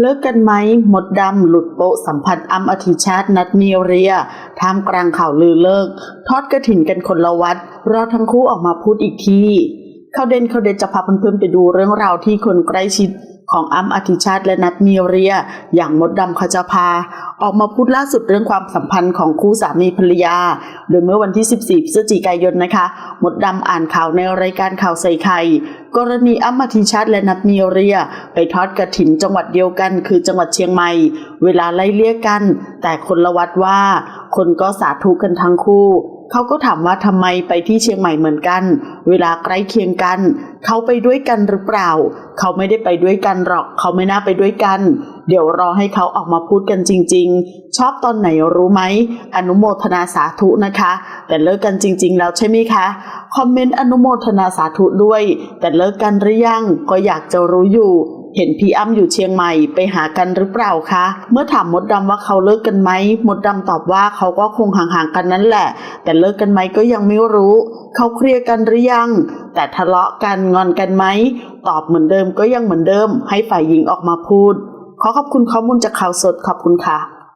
เลิกกันไหมมดดำหลุดโปะสัมพันธ์อัมอธิชาตินัดเมียเรียท่ามกลางข่าวลือเลิก ทอดกระถิ่นกันคนละวัด รอทั้งคู่ออกมาพูดอีกทีข่าวเด่นข่าวเด่นจะพาเพื่อนๆไปดูเรื่องราวที่คนใกล้ชิด ของอ้ำอธิชาติและนัดเมีเรีย อย่างมดดำขจาพาออกมาพูดล่าสุดเรื่องความสัมพันธ์ของคู่สามีภรรยา โดยเมื่อวันที่ 14พฤศจิกายนนะคะ มดดำอ่านข่าวในรายการข่าวใส่ไข่กรณีอ้ำอธิชาติและนัดเมีเรีย ไปทอดกระถินจังหวัดเดียวกัน คือจังหวัดเชียงใหม่ เวลาไล่เลี่ยกัน แต่คนละวัดว่า คนก็สาธุกันทั้งคู่ เขาก็ถามว่าทำไมไปที่เชียงใหม่เหมือนกัน เวลาใกล้เคียงกัน เขาไปด้วยกันหรือเปล่า เขาไม่ได้ไปด้วยกันหรอก เขาไม่น่าไปด้วยกัน เดี๋ยวรอให้เขาออกมาพูดกันจริง ๆ ชอบตอนไหนรู้ไหม อนุโมทนาสาธุนะคะ แต่เลิกกันจริง ๆ แล้วใช่ไหมคะ คอมเมนต์อนุโมทนาสาธุด้วย แต่เลิกกันหรือยัง ก็อยากจะรู้อยู่ เห็นพี่อ้ำอยู่เชียงใหม่ไปหากันหรือเปล่าคะ เมื่อถามมดดำว่าเขาเลิกกันไหมมดดำตอบว่าเขาก็คงห่างๆกันนั่นแหละ แต่เลิกกันไหมก็ยังไม่รู้ เขาเคลียร์กันหรือยัง แต่ทะเลาะกันงอนกันไหมตอบเหมือนเดิมก็ยังเหมือนเดิม ให้ฝ่ายหญิงออกมาพูด ขอขอบคุณข้อมูลจากข่าวสดขอบคุณค่ะ